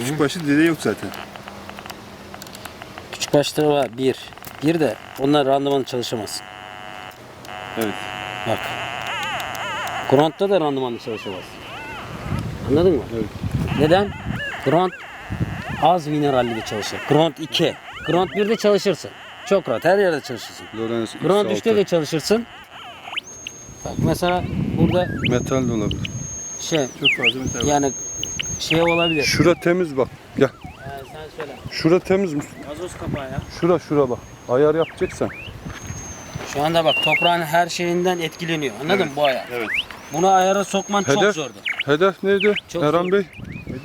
Küçük başlı dede yok zaten. Küçük başları var bir. Bir de onlar randımanı çalışamaz. Evet. Bak. Grant'ta da randımanlı çalışamaz. Anladın mı? Evet. Neden? Grant az mineralli çalışır. Grant 2. Grant 1'de çalışırsın. Çok rahat her yerde çalışırsın. Lorenz Grant X6. 3'te de çalışırsın. Bak mesela burada Metal de olabilir. şey Çok fazla metal var. yani şey olabilir. Şura temiz bak. Gel. Ee, sen söyle. Şura temiz mi? Gazoz kapağı ya. Şura şura bak. Ayar yapacaksan. Şu anda bak toprağın her şeyinden etkileniyor. Anladın mı bu ayar? Evet. Bunu ayara sokman çok Hedef? zordu. Hedef neydi? Çok Erhan zor. Bey.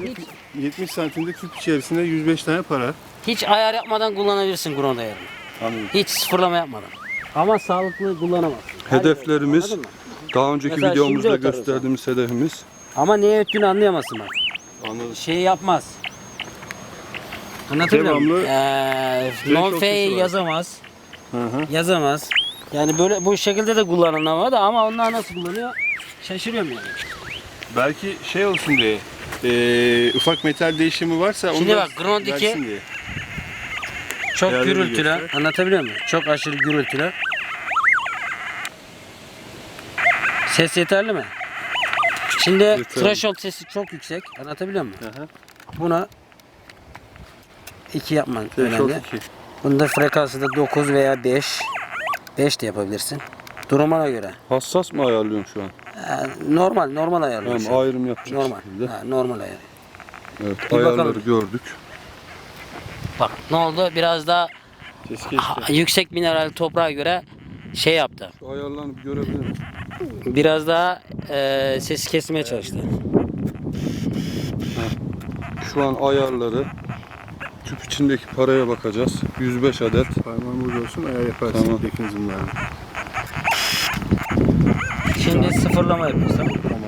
Hiç, 70 santimde küp içerisinde 105 tane para. hiç ayar yapmadan kullanabilirsin Grond ayarını. Anladım. Hiç sıfırlama yapmadan. Ama sağlıklı kullanamazsın. Hedeflerimiz daha önceki Mesela videomuzda gösterdiğimiz hedefimiz. Ama neye öttüğünü anlayamazsın bak. Anladım. Şey yapmaz. Anlatabiliyor muyum? Devamlı Ee, noktası var. yazamaz. Hı hı. Yazamaz. Yani böyle bu şekilde de kullanılamaz da ama onlar nasıl kullanıyor? Şaşırıyorum yani. Belki şey olsun diye. eee, ufak metal değişimi varsa Şimdi da bak, Ground iki- versin diye. Çok Değerli. Anlatabiliyor muyum? Çok aşırı gürültülü. Ses yeterli mi? Şimdi threshold sesi çok yüksek. Anlatabiliyor muyum? Buna 2 yapman Threshold önemli. iki. Bunda frekansı da 9 veya 5. 5 de yapabilirsin. Durumuna göre. Hassas mı ayarlıyorsun şu an? Ee, normal, normal ayarlıyor. Tamam, ayrım yapacak Normal. şekilde. Ha, normal ayar. Evet, Bir ayarları bakalım. gördük. Bak ne oldu? Biraz daha Ses geçti. ha- yüksek mineral toprağa göre şey yaptı. Şu ayarlarını bir görebilir miyim? Biraz daha e, sesi kesmeye çalıştı. Şu an ayarları tüp içindeki paraya bakacağız. 105 adet. Parmağın burada olsun ayar yaparsın Tamam. mekanizmalarla. Şimdi sıfırlama yapıyoruz tamam? Tamam.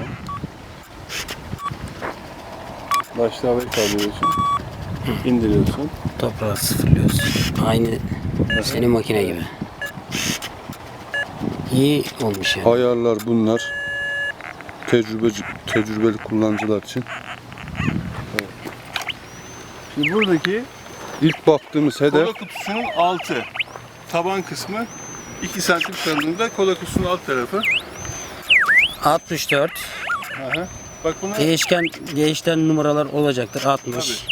Başta havayı kaldırıyorsun. indiriyorsun. Toprağı sıfırlıyoruz. Aynı senin makine gibi. İyi olmuş yani. Ayarlar bunlar. Tecrübeci, tecrübeli kullanıcılar için. Şimdi buradaki İlk baktığımız hedef kola kutusunun altı. Taban kısmı 2 santim kalınlığında kola kutusunun alt tarafı. 64. Aha. Bak buna Değişken değişten numaralar olacaktır. 60.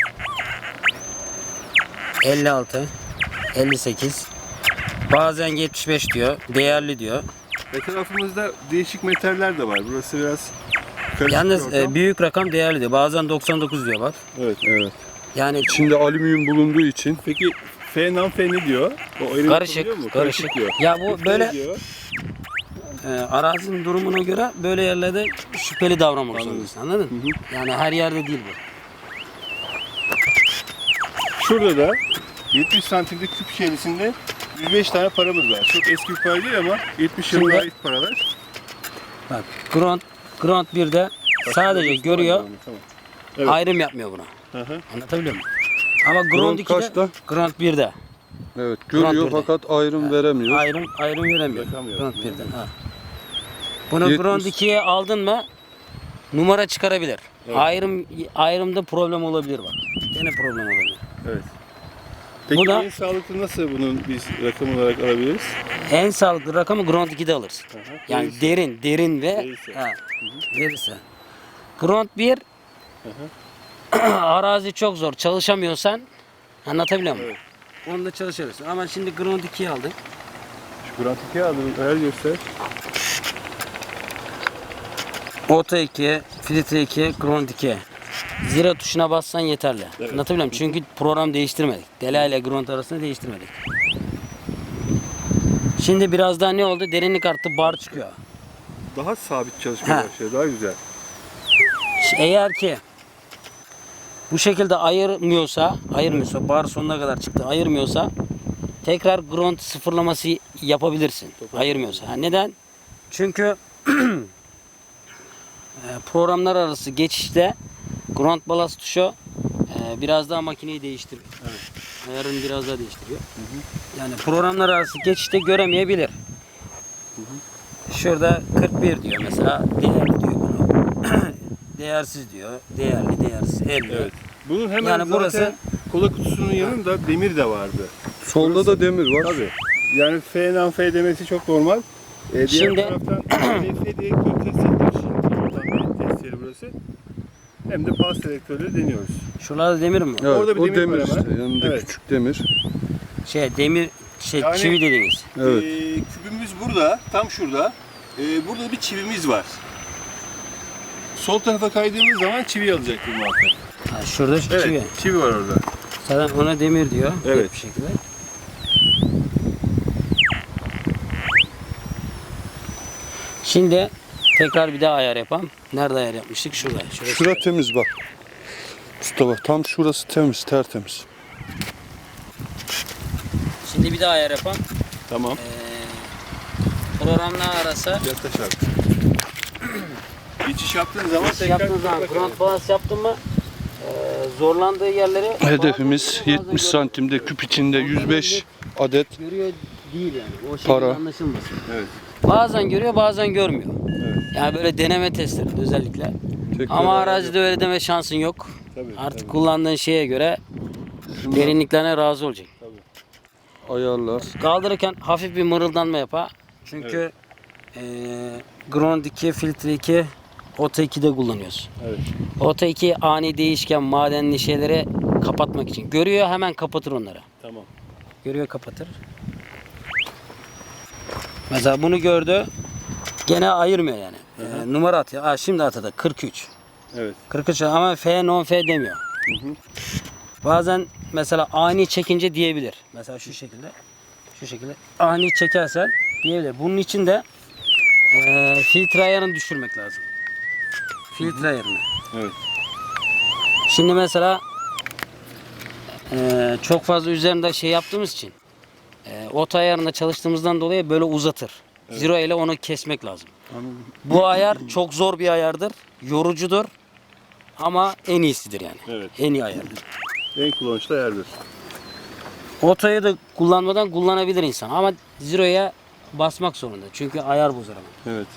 56. 58. Bazen 75 diyor. Değerli diyor. etrafımızda değişik metaller de var. Burası biraz karışık Yalnız bir e, büyük rakam değerli diyor. Bazen 99 diyor bak. Evet. evet. Yani İçinde alüminyum bulunduğu için Peki F nan F ne diyor? O ayrım karışık, mu? karışık. diyor. Ya bu F böyle diyor. e, arazinin durumuna göre böyle yerlerde şüpheli davranmak Anladım. zorundasın. Anladın mı? Yani her yerde değil bu. Şurada da 70 santimlik küp içerisinde 105 tane paramız var. Çok eski bir para değil ama 70 yılına Şimdi- ait paralar. Bak Grant Grant 1'de sadece görüyor, Tamam. Evet. ayrım yapmıyor buna. Hı hı. Anlatabiliyor muyum? Ama Grant Grant 2'de kaçta? Grant 1'de evet görüyor Grant birde. fakat ayrım veremiyor. ayrım ayrım veremiyor. Yakamıyor. Grant 1'de. Ha. Bunu 70. Grant 2'ye aldın mı numara çıkarabilir. Ayrım ayrımda problem olabilir bak. Gene problem olabilir. Peki Bu da- en sağlıklı nasıl bunun biz rakam olarak alabiliriz? En sağlıklı rakamı Grant 2'de alırsın. Hı. Yani Değilse. derin, derin ve Değilse. ha, verirse. Grant 1 arazi çok zor. Çalışamıyorsan anlatabiliyor muyum? Onda çalışabilirsin. Ama şimdi Grant 2'yi aldık. Şu Grant 2'ye aldım. Ayar göster. Ota 2, filtre 2, Grant 2. Zira tuşuna bassan yeterli. Anlatabiliyor muyum? Çünkü program değiştirmedik. Dela ile Grant arasında değiştirmedik. Şimdi biraz daha ne oldu? Derinlik arttı, bar çıkıyor. Daha sabit çalışmaya başlıyor. Daha güzel. Eğer ki bu şekilde ayırmıyorsa, ayırmıyorsa, bar sonuna kadar çıktı, ayırmıyorsa tekrar grunt sıfırlaması yapabilirsin. Ayırmıyorsa. Ha, neden? Çünkü e, programlar arası geçişte grunt balast tuşu e, biraz daha makineyi değiştiriyor. Ayarını biraz daha değiştiriyor. Yani programlar arası geçişte göremeyebilir. Şurada 41 diyor mesela. Değerli diyor bunu. değersiz diyor. Değerli, değersiz. 50. Evet. Bunun hemen Yani burası- kola kutusunun yanında demir de vardı. Solda da demir var. Tabii. Yani F nan F demesi çok normal. Ee, diğer Şimdi- taraftan F diye test ettik şimdi. Tam bir test yeri burası. Hem de pas selektörleri deniyoruz. Şuralarda demir mi? Evet, Orada bir o demir demir, var işte. Yanında Evet. küçük demir. Şey demir şey Yani- çivi dediğimiz. Evet. Ee, kübümüz burada, tam şurada. Ee, burada bir çivimiz var. Sol tarafa kaydığımız zaman çivi alacaktır muhakkak. Ha, şurada şu Evet, çivi. çivi var orada. Zaten ona demir diyor. Evet. Bir şekilde. Şimdi tekrar bir daha ayar yapalım. Nerede ayar yapmıştık? Şurada. Şurası. Şura temiz bak. Mustafa tam şurası temiz, tertemiz. Şimdi bir daha ayar yapalım. Tamam. Ee, programla arası Yaklaş abi. Geçiş yaptığın zaman Nasıl yaptığın zaman ground balance yaptın mı ee, zorlandığı yerleri Hedefimiz bazen- bazen 70 görüyor- santimde küp içinde 105 adet görüyor değil yani. O şekilde Para. anlaşılmasın. Evet. Bazen görüyor bazen görmüyor. Yani böyle deneme testleri özellikle. tekrar Ama arazide öyle deme şansın yok. Tabii. Artık tabii. kullandığın şeye göre Şunlar derinliklerine razı olacak. ayarlar. Kaldırırken hafif bir mırıldanma yapa. Çünkü eee Ground 2, Filtre 2, Ota 2'de kullanıyoruz. Evet. Ota 2 ani değişken madenli şeyleri kapatmak için. Görüyor hemen kapatır onları. Tamam. Görüyor kapatır. Mesela bunu gördü. Gene ayırmıyor yani. Ee, numara atıyor. Aa, şimdi atadı 43. Evet. 43 ama F non F demiyor. Bazen mesela ani çekince diyebilir. Mesela şu şekilde. Şu şekilde. Ani çekersen diyebilir. Bunun için de e, filtre ayarını düşürmek lazım. Filtre ayarını. Evet. Şimdi mesela e, çok fazla üzerinde şey yaptığımız için e, ot ayarında çalıştığımızdan dolayı böyle uzatır. Zero ile onu kesmek lazım. Bu ayar çok zor bir ayardır. Yorucudur. Ama en iyisidir yani. Evet. En iyi ayardır. En kullanışlı ayardır. Otoyu da kullanmadan kullanabilir insan ama zero'ya basmak zorunda. Çünkü ayar bozar ama. Evet.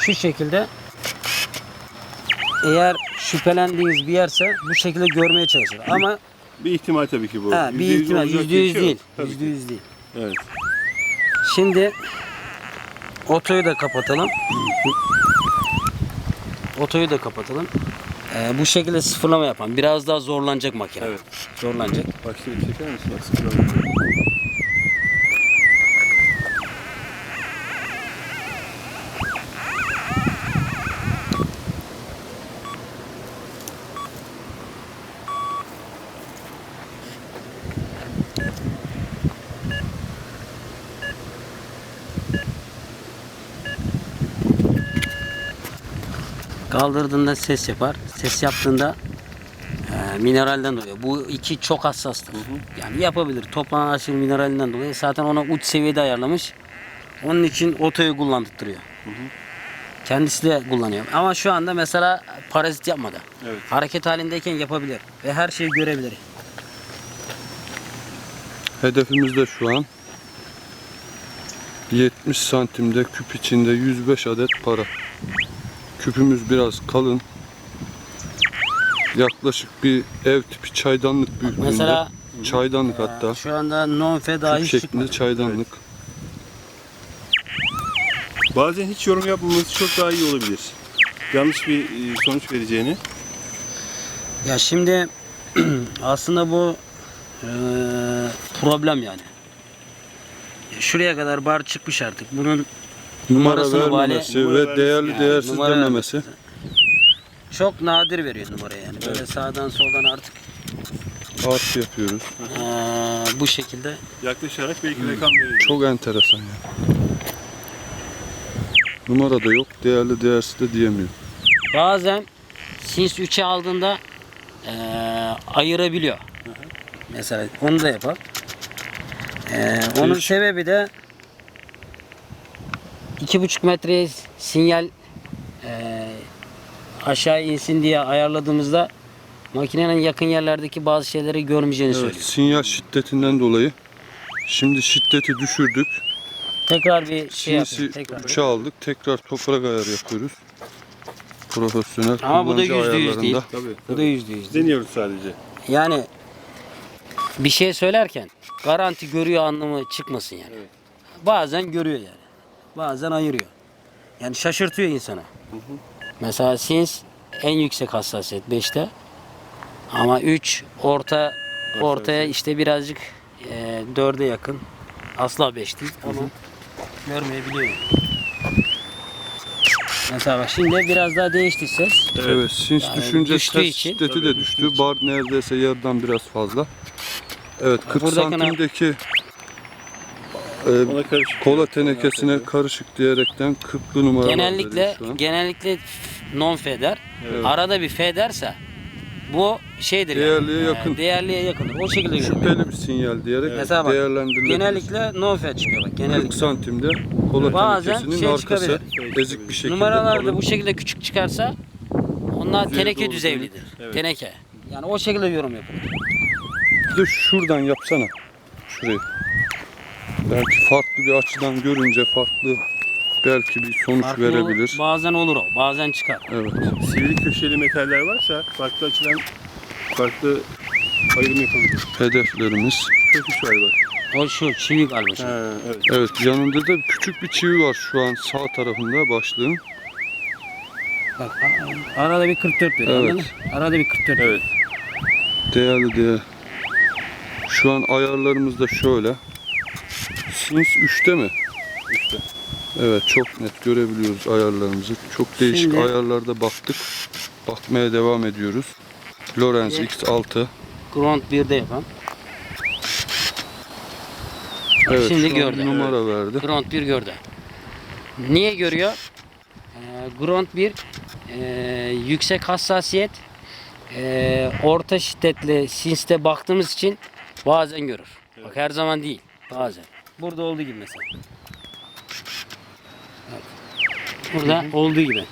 Şu şekilde eğer şüphelendiğiniz bir yerse bu şekilde görmeye çalışır. Ama Bir ihtimal tabii ki bu. ha, bir ihtimal olacak yüzde diye bir yüz şey yok. değil. Tabii Yüzde ki. yüz değil. Evet. Şimdi otoyu da kapatalım. Otoyu da kapatalım. Ee, bu şekilde sıfırlama yapan biraz daha zorlanacak makine. Evet. Zorlanacak. Başta bir çeker misin? Bak sıfırlama. Kaldırdığında ses yapar. Ses yaptığında e, mineralden dolayı. Bu iki çok hassastır. Yani yapabilir. Toplanan aşırı mineralinden dolayı. Zaten ona uç seviyede ayarlamış. Onun için otoyu kullandırtıyor. Kendisi de kullanıyor. Ama şu anda mesela parazit yapmadı. Evet. Hareket halindeyken yapabilir. Ve her şeyi görebilir. Hedefimiz de şu an 70 santimde küp içinde 105 adet para. Küpümüz biraz kalın. Yaklaşık bir ev tipi çaydanlık büyüklüğünde. Mesela çaydanlık e, hatta. şu anda non-fe dahi Küp şeklinde çıkmadı. çaydanlık. Bazen hiç yorum yapmaması çok daha iyi olabilir. Yanlış bir e, sonuç vereceğini. Ya şimdi aslında bu eee, problem yani. Şuraya kadar bar çıkmış artık. Bunun Numara Numarasını vali- vermemesi ve değerli değersiz numara dememesi. çok nadir veriyor numarayı yani. Böyle sağdan soldan artık Artı yapıyoruz. eee, bu şekilde. Yaklaşarak belki rakam verir. Çok enteresan ya. Numara da yok, değerli değersiz de diyemiyor. Bazen Sins 3'e aldığında eee, ayırabiliyor. Mesela onu da yapar. Eee, onun sebebi de iki buçuk metreye sinyal eee, aşağı insin diye ayarladığımızda makinenin yakın yerlerdeki bazı şeyleri görmeyeceğini Evet, söylüyor. sinyal şiddetinden dolayı şimdi şiddeti düşürdük. Tekrar bir şey Sinsi yapayım. Tekrar. 3'e aldık. Tekrar toprak ayarı yapıyoruz. profesyonel Ama bu da yüzde yüz değil. ayarlarında. Tabii. Bu da yüzde yüz. Deniyoruz sadece. Yani bir şey söylerken garanti görüyor anlamı çıkmasın yani. Evet. Bazen görüyor yani. Bazen ayırıyor. Yani şaşırtıyor insanı. Mesela Sins en yüksek hassasiyet 5'te. Ama 3 orta ortaya işte birazcık e, 4'e yakın. Asla 5 değil. Onu görmeyebiliyor. Mesela bak şimdi biraz daha değişti ses. Evet, sins Yani düşünce ses için- şiddeti de düştü. Bar neredeyse yarıdan biraz fazla. Evet, 40 buradakine- santimdeki Ona karışık. kola tenekesine karışık diyerekten 40'lı numara Genellikle genellikle non feder. Evet. Arada bir F derse bu şeydir Değerliye yani. yakın. Değerliye yakındır. O şekilde görünüyor. Şüpheli bir sinyal diyerek Mesela bak, değerlendirilebilir. Genellikle non F çıkıyor bak 40 genellikle. santimde kola Bazen tenekesinin şey arkası çıkabilir. ezik bir şekilde Numaralarda kalın. bu şekilde küçük çıkarsa onlar Düzeye teneke doğru düzeylidir. Evet. Teneke. Yani o şekilde yorum yapılır. Bir de şuradan yapsana. Şurayı. Belki farklı bir açıdan görünce farklı belki bir sonuç Farklı verebilir. Bazen olur o. Bazen çıkar. Evet. Sivri köşeli metaller varsa farklı açıdan farklı ayrım yapabilir. Hedeflerimiz. Köküş var bak. O şu çivi galiba. şu. Ha, evet. Evet yanında da küçük bir çivi var şu an sağ tarafında başlığın. Bak arada bir 44 veriyor. Evet. anladın? Arada bir 44 veriyor. Evet. Değerli değer. Şu an ayarlarımız da şöyle. Sins 3'te mi? 3'te. Evet çok net görebiliyoruz ayarlarımızı. Çok değişik Şimdi- ayarlarda baktık. Bakmaya devam ediyoruz. Lorenz Evet. X6. Ground 1'de yapan. Evet Şimdi gördü. numara verdi. Ground 1 gördü. Niye görüyor? Ee, Ground 1 e, yüksek hassasiyet e, orta şiddetli sinste baktığımız için bazen görür. Bak her zaman değil. Bazen. Burada olduğu gibi mesela. Evet. Burada olduğu gibi.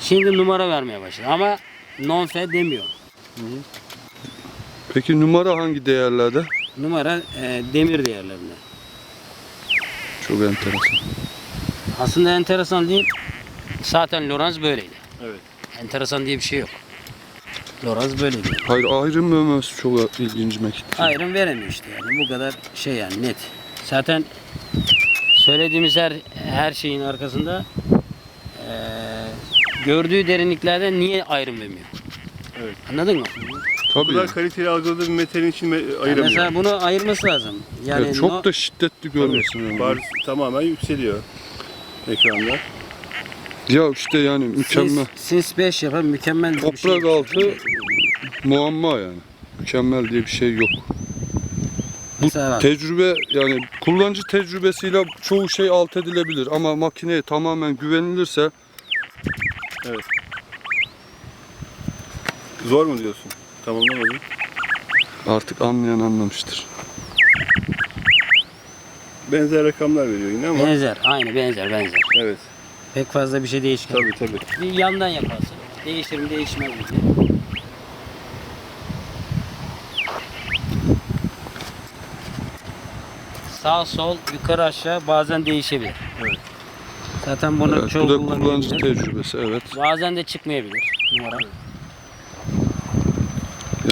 Şimdi numara vermeye başladı ama non-fe demiyor. Peki numara hangi değerlerde? Numara e, demir değerlerinde. Çok enteresan. Aslında enteresan değil. Zaten Lorenz böyleydi. Evet. Enteresan diye bir şey yok. Lorenz böyleydi. Hayır ayrım vermesi çok ilgincime gitti. Ayrım veremiyor işte yani. Bu kadar şey yani net. Zaten söylediğimiz her her şeyin arkasında eee, gördüğü derinliklerde niye ayrım vermiyor? Evet. Anladın mı? Bu Tabii. kadar kaliteli algıladığı bir metalin için me- Yani ayıramıyor. mesela bunu ayırması lazım. Yani Evet, çok no- da şiddetli görmesin. yani. Bar tamamen yükseliyor ekranda. Ya işte yani mükemmel. Sins, Sins 5 yapan mükemmel bir şey. Toprak altı muamma yani. Mükemmel diye bir şey yok. Mesela bak, Tecrübe yani kullanıcı tecrübesiyle çoğu şey alt edilebilir ama makineye tamamen güvenilirse Zor mu diyorsun? Tamamlamadım. artık anlayan anlamıştır. Benzer rakamlar veriyor yine ama. benzer. Aynı benzer benzer. Evet. Pek fazla bir şey değişken. Tabii tabii. Bir yandan yaparsın. Değişir mi değişmez mi diye. Sağ sol yukarı aşağı bazen değişebilir. Evet. Zaten bunu Evet, çoğu bu da kullanıcı tecrübesi evet. Bazen de çıkmayabilir numara.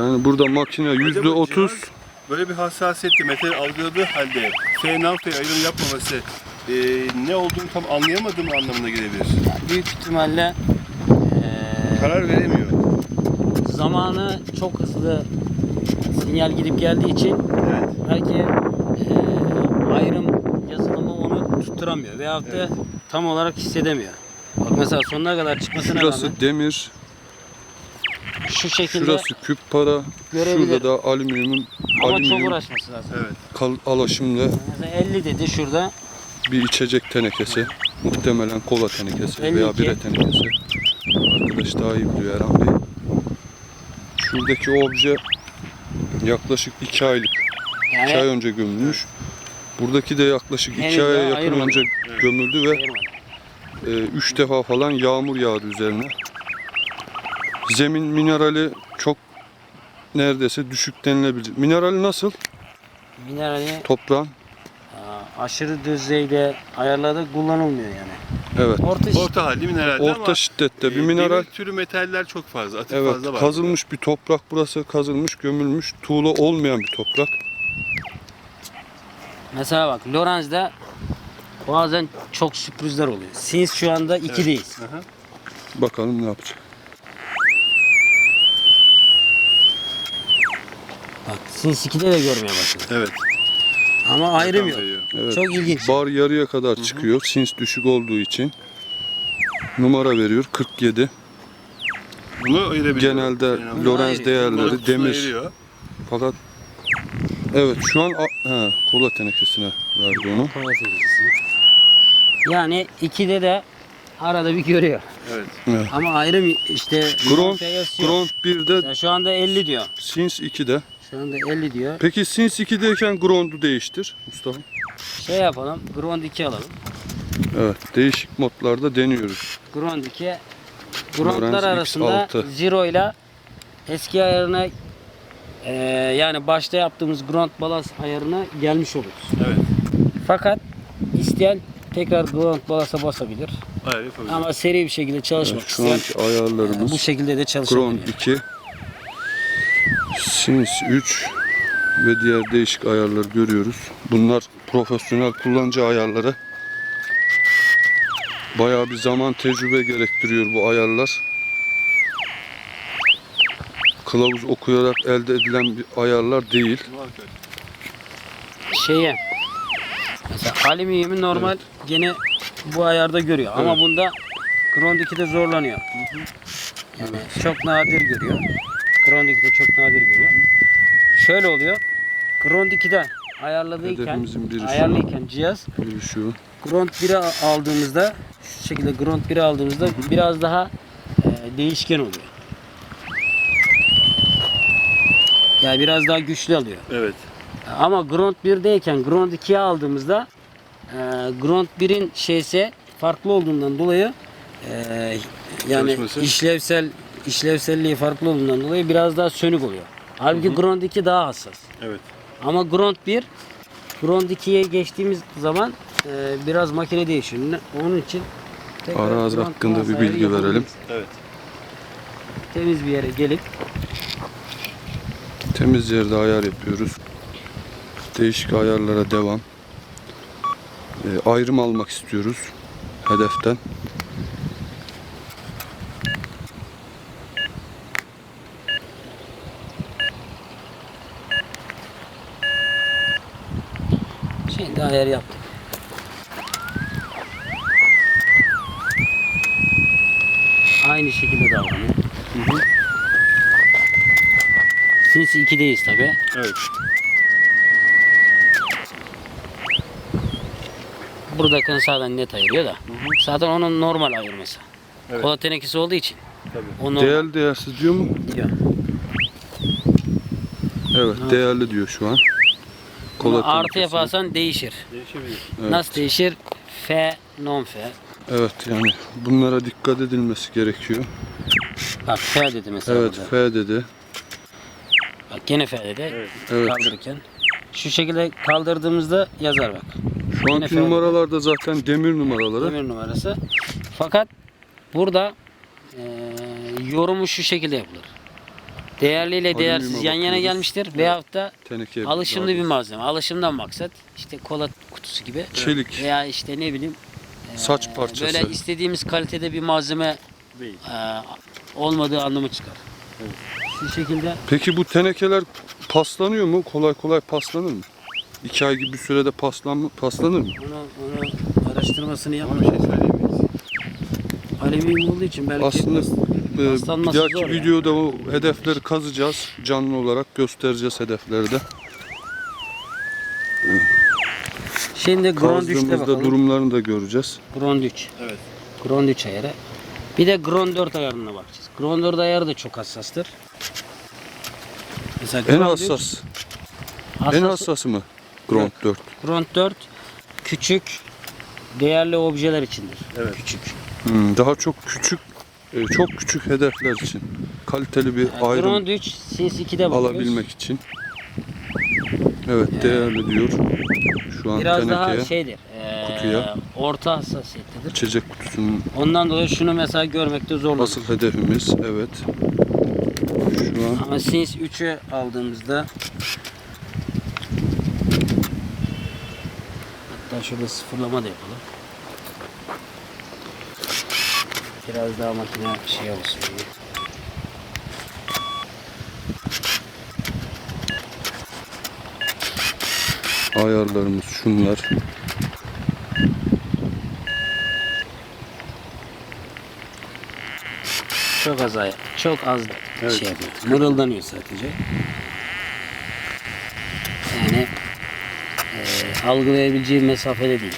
Yani burada makine yüzde otuz cihaz Böyle bir hassasiyetli metal algıladığı halde F nalfaya ayrım yapmaması e, ne olduğunu tam anlayamadığım anlamına gelebilir. Büyük ihtimalle eee, Karar veremiyor. zamanı çok hızlı sinyal gidip geldiği için Evet. belki eee, ayrım yazılımı onu tutturamıyor veyahut da Evet. tam olarak hissedemiyor. Bak mesela sonuna kadar çıkmasına rağmen şurası demir, şu şekilde şurası küp para, Görebilir. şurada da alüminyumun ama çok alüminyum uğraşması lazım. Evet. kal- alaşımlı Mesela 50 dedi şurada bir içecek tenekesi. Muhtemelen kola tenekesi 52. veya bira tenekesi. Arkadaş daha iyi biliyor Erhan Bey. Şuradaki obje yaklaşık 2 aylık, 2 ay önce gömülmüş. Buradaki de yaklaşık 2 Henüz aya yakın ayırmadı. önce gömüldü ve 3 defa falan yağmur yağdı üzerine. Zemin minerali çok neredeyse düşük denilebilir. Minerali nasıl? minerali Toprağın. Aşırı düzeyde ayarlarda kullanılmıyor yani. Evet. Orta şi- Orta halli mineralde ama Orta şiddette bir e, mineral. demir türü metaller çok fazla. Atık Evet. fazla var. Kazılmış bir toprak burası. Kazılmış, gömülmüş. Tuğla olmayan bir toprak. Mesela bak Lorenz'de bazen çok sürprizler oluyor. Sins şu anda 2'deyiz. Hı hı. Bakalım ne yapacak. Bak Sins 2'de de görmeye başladım. Evet. Ama ayrım yok. Evet. Çok ilginç. Bar yarıya kadar çıkıyor. Sins düşük olduğu için. Numara veriyor 47. Bunu ayırabiliyor. Genelde Yani Lorenz değerleri demir. ayırıyor. Fakat evet şu an a- he, kola tenekesine verdi onu. Kola tecrübesi. Yani 2'de de arada bir görüyor. Evet. Evet. Ama ayrım işte Grond, Grond 1'de, Ya şu anda 50 diyor. Sins 2'de. Şu anda 50 diyor. Peki Sins 2'deyken Grond'u değiştir Mustafa. Şey yapalım. Grond 2 alalım. Evet, değişik modlarda deniyoruz. Grond 2 Lorenz Grondlar arasında X6. Zero ile eski ayarına eee, yani başta yaptığımız Grond balans ayarına gelmiş oluruz. Evet. Fakat isteyen tekrar Grond balasa basabilir. Yapabiliyor. Ama seri bir şekilde çalışmak Evet, şu isteyen anki ayarlarımız bu şekilde de çalışabilir. Grond 2, Sins 3 ve diğer değişik ayarları görüyoruz. Bunlar profesyonel kullanıcı ayarları. Bayağı bir zaman tecrübe gerektiriyor bu ayarlar. Kılavuz okuyarak elde edilen bir ayarlar değil. Şeye mesela alüminyumu normal gene bu ayarda görüyor ama Evet. bunda Grond 2'de zorlanıyor. Yani çok nadir görüyor. Grond 2'de çok nadir görüyor. Şöyle oluyor. Grond 2'de ayarladıyken ayarlıyken cihaz şu. Grond 1'i aldığımızda şu şekilde Grond 1'i aldığımızda biraz daha e, değişken oluyor. Yani biraz daha güçlü alıyor. Evet. Ama Grond 1'deyken Grond 2'ye aldığımızda e, Grond 1'in şeyse farklı olduğundan dolayı e, yani Çalışması. işlevsel işlevselliği farklı olduğundan dolayı biraz daha sönük oluyor. Halbuki Grond 2 daha hassas. Evet. Ama Grond 1 Grond 2'ye geçtiğimiz zaman e, biraz makine değişiyor. Onun için tekrar Arazi Grond hakkında bir bilgi verelim. Evet. Temiz bir yere gelip Temiz yerde ayar yapıyoruz. Değişik ayarlara devam. Ee, ayrım almak istiyoruz hedeften. Şimdi ayar yaptık. Aynı şekilde davranıyor. Sinsi 2'deyiz tabi. Evet. Buradakini zaten net ayırıyor da. Zaten onun normal ayırması. Evet. Kola tenekesi olduğu için. Tabii. O normal Değerli değersiz diyor mu? diyor. Evet değerli diyor şu an. Ama artı yaparsan değişir. Değişebilir. Evet. Nasıl değişir? F, non F. Evet yani bunlara dikkat edilmesi gerekiyor. Bak F dedi mesela Evet burada. F dedi. Bak gene F dedi. Evet. Evet. Kaldırırken. Şu şekilde kaldırdığımızda yazar bak. Şu Yine anki F. numaralarda zaten demir numaraları. Demir numarası. Fakat burada eee, yorumu şu şekilde yapılır. Değerli ile Alüminyuma değersiz yan yana gelmiştir veyahut da Teneke alışımlı bir malzeme. Alışımdan maksat işte kola kutusu gibi Çelik, veya işte ne bileyim saç eee, parçası. böyle istediğimiz kalitede bir malzeme Değil. eee, olmadığı anlamı çıkar. Şu şekilde Peki bu tenekeler paslanıyor mu? Kolay kolay paslanır mı? İki ay gibi bir sürede paslan, paslanır mı? onu, onu araştırmasını bir şey söyleyemeyiz. alüminyum olduğu için belki Aslında e, bir paslanması dahaki zor ya. videoda o hedefleri kazacağız. Canlı olarak göstereceğiz hedefleri de. şimdi Grond 3'te Kazdığımızda bakalım. durumlarını da göreceğiz. Grond 3. Evet. Grond 3 ayarı. Bir de Grond 4 ayarına bakacağız. Grond 4 ayarı da çok hassastır. Mesela En Grond üç, hassas, en hassas- hassası mı? Grond 4. Grond 4 küçük değerli objeler içindir. Evet. Küçük. Hmm, daha çok küçük, e, çok küçük hedefler için. Kaliteli bir Yani ayrım Grond 3 Sins 2'de bakıyoruz. alabilmek için. Evet değerli diyor. Şu an Biraz daha tenekeye şeydir. eee, kutuya. orta hassasiyettedir. içecek kutusu Şunun Ondan dolayı şunu mesela görmekte zorlanıyoruz. asıl hedefimiz evet. Şu an Ama Sins 3'ü aldığımızda hatta şurada sıfırlama da yapalım. Biraz daha makine şey olsun. diye. ayarlarımız şunlar. Çok az ay çok az Evet. şey yapıyor. Mırıldanıyor sadece. Yani e, algılayabileceği mesafede değil.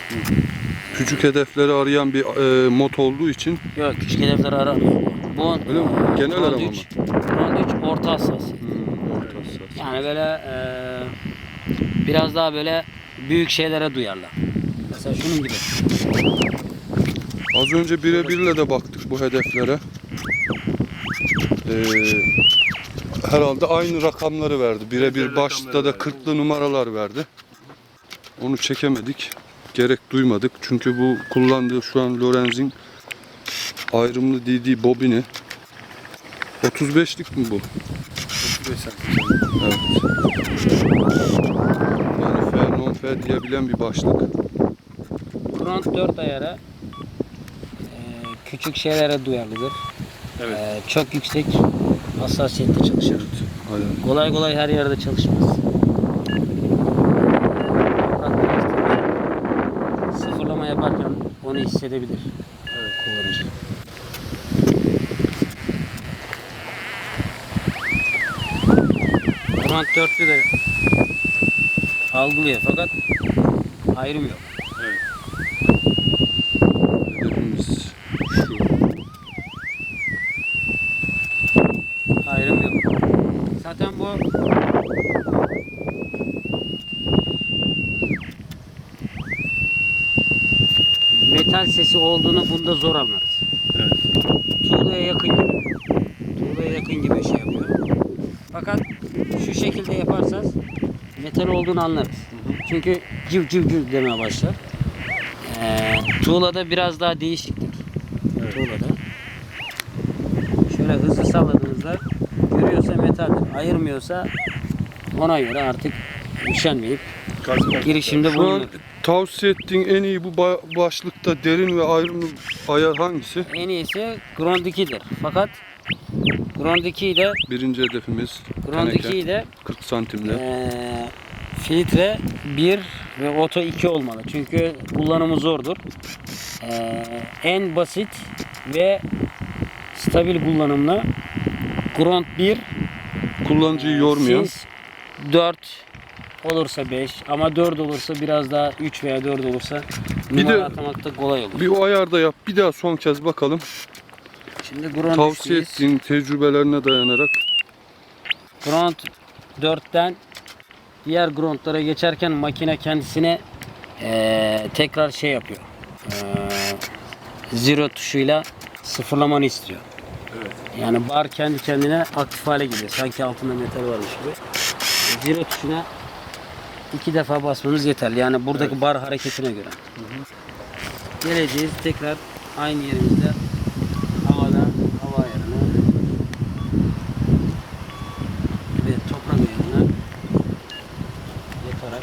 Küçük hedefleri arayan bir e, mod olduğu için Yok küçük hedefleri aramıyor. Bu Öyle mi? Genel arama üç- Round 3 orta hassasiyet. Hmm, Yani böyle e, biraz daha böyle büyük şeylere duyarlı. Mesela şunun gibi. Az önce birebirle de baktık bu hedeflere. Ee, herhalde aynı rakamları verdi. Birebir başta da verdi. kırklı numaralar verdi. Onu çekemedik. Gerek duymadık. Çünkü bu kullandığı şu an Lorenz'in ayrımlı DD bobini. 35'lik mi bu? 35 santim. Evet. Yani F, non F diyebilen bir başlık. Front 4 ayarı e, küçük şeylere duyarlıdır. Evet. E, çok yüksek hassasiyette çalışır. Aynen. Kolay kolay her yerde çalışmaz. Sıfırlama yaparken onu hissedebilir Evet. kullanıcı. Front 4'lü de algılıyor fakat ayrım yok. Evet. Hedefimiz şu. Ayrım yok. Zaten bu metal sesi olduğunu bunda zor anlarız. Evet. Tuğlaya yakın gibi. Tuğlaya yakın gibi şey yapıyor. Fakat şu şekilde yaparsanız metal olduğunu anlarız. Çünkü civ civ civ demeye başlar. Ee, tuğlada biraz daha değişiklik. Evet. Tuğlada. Şöyle hızlı salladığınızda görüyorsa metaldir. Ayırmıyorsa ona göre artık üşenmeyip girişimde bulunur. Tavsiye ettiğin en iyi bu ba- başlıkta derin ve ayrımlı ayar hangisi? En iyisi Grand 2'dir. Fakat Grand 2'yi de Birinci hedefimiz Grand teneke, 2'yi de 40 santimde. Eee, filtre 1 ve oto 2 olmalı. Çünkü kullanımı zordur. Eee, en basit ve stabil kullanımla Grand 1 Kullanıcıyı yormayan. Siz 4 olursa 5 ama 4 olursa biraz daha 3 veya 4 olursa Bir numara de- atamakta kolay olur. Bir o ayarda yap. Bir daha son kez bakalım. Şimdi Grand Tavsiye 3'teyiz. ettiğin tecrübelerine dayanarak. Ground 4'ten diğer groundlara geçerken makine kendisine eee, tekrar şey yapıyor. Eee, zero tuşuyla sıfırlamanı istiyor. Evet. Yani bar kendi kendine aktif hale geliyor. Sanki altında metal varmış gibi. Zero tuşuna iki defa basmanız yeterli. Yani buradaki bar hareketine göre. Geleceğiz tekrar aynı yerimizde havada hava ayarına ve toprak ayarına yaparak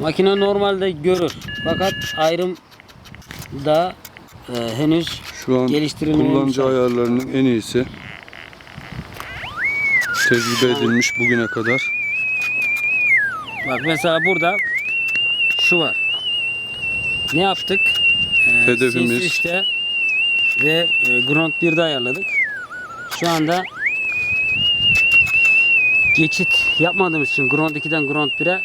makine normalde görür fakat ayrım da e, henüz Şu an kullanıcı müsait. ayarlarının en iyisi. Tecrübe edilmiş bugüne kadar. Bak mesela burada şu var. Ne yaptık? Ee, Hedefimiz. 3'te ve e, Ground 1'de ayarladık. Şu anda geçit yapmadığımız için Ground 2'den Ground 1'e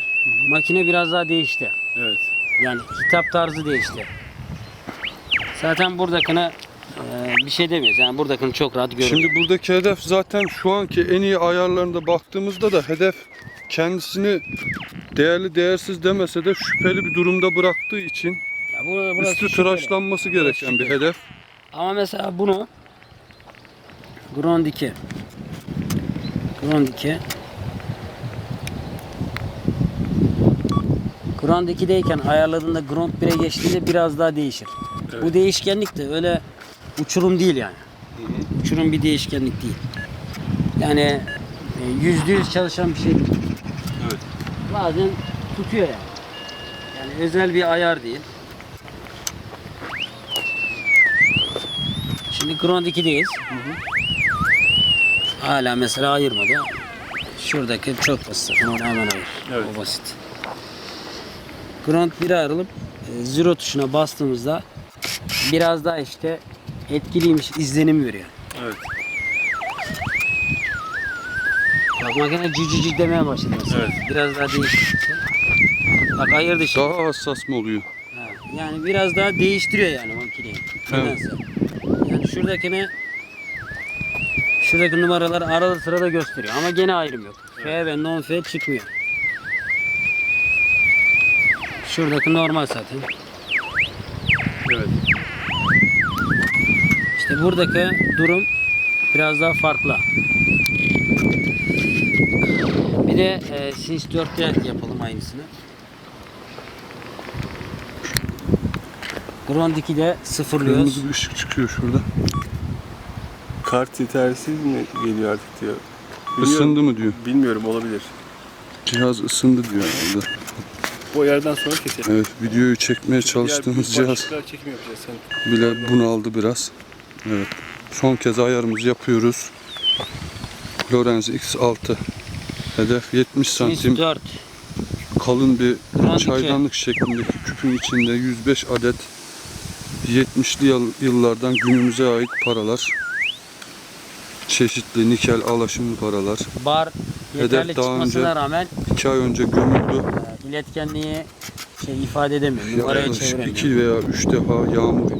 makine biraz daha değişti. Evet. Yani hitap tarzı değişti. Zaten buradakine e, bir şey demiyoruz. Yani buradakini çok rahat görüyoruz. Şimdi buradaki hedef zaten şu anki en iyi ayarlarında baktığımızda da hedef kendisini değerli değersiz demese de şüpheli bir durumda bıraktığı için Ya bu- burası üstü şüpheli. tıraşlanması gereken bir hedef. Ama mesela bunu Grand 2 Grand 2 Ground 2'deyken ayarladığında Ground 1'e geçtiğinde biraz daha değişir. Bu değişkenlik de öyle uçurum değil yani. Uçurum bir değişkenlik değil. Yani e, yüzde yüz çalışan bir şey değil. Evet. Bazen tutuyor yani. Yani özel bir ayar değil. Şimdi Ground 2'deyiz. Hala mesela ayırmadı. Şuradaki çok basit. Onu hemen ayır. Evet. O basit. Ground 1'e ayrılıp e, zero tuşuna bastığımızda biraz daha işte etkiliymiş izlenim veriyor. Evet. Bak makine cü cü cü demeye başladı mesela. Evet. Biraz daha değişti. Bak ayırdı şimdi. Daha hassas mı oluyor? Ha, Yani biraz daha değiştiriyor yani makineyi. Nedense. Yani şuradakine şuradaki numaralar arada sırada gösteriyor ama gene ayrım yok. F ve non F çıkmıyor. Şuradaki normal zaten. İşte buradaki durum biraz daha farklı. Bir de e, Sins 4'te yapalım aynısını. Ground 2'de sıfırlıyoruz. Kırmızı bir ışık çıkıyor şurada. Kart yetersiz mi geliyor artık diyor. Bilmiyorum. Isındı mı diyor. Bilmiyorum olabilir. Cihaz ısındı diyor herhalde. Bu ayardan sonra keselim. Evet videoyu çekmeye çalıştığımız Diğer cihaz başlıklar yapacağız sen. bile bunaldı biraz. Evet. Son kez ayarımızı yapıyoruz. Lorenz X6. Hedef 70 Sins santim 4. kalın bir Grand çaydanlık şeklindeki küpün içinde 105 adet 70'li yıl- yıllardan günümüze ait paralar. Çeşitli nikel alaşımlı paralar. Bar yeterli daha önce- rağmen 2 ay önce gömüldü. e, iletkenliği şey ifade edemiyor. Numaraya Yaklaşık çeviremiyor. 2 veya 3 defa yağmur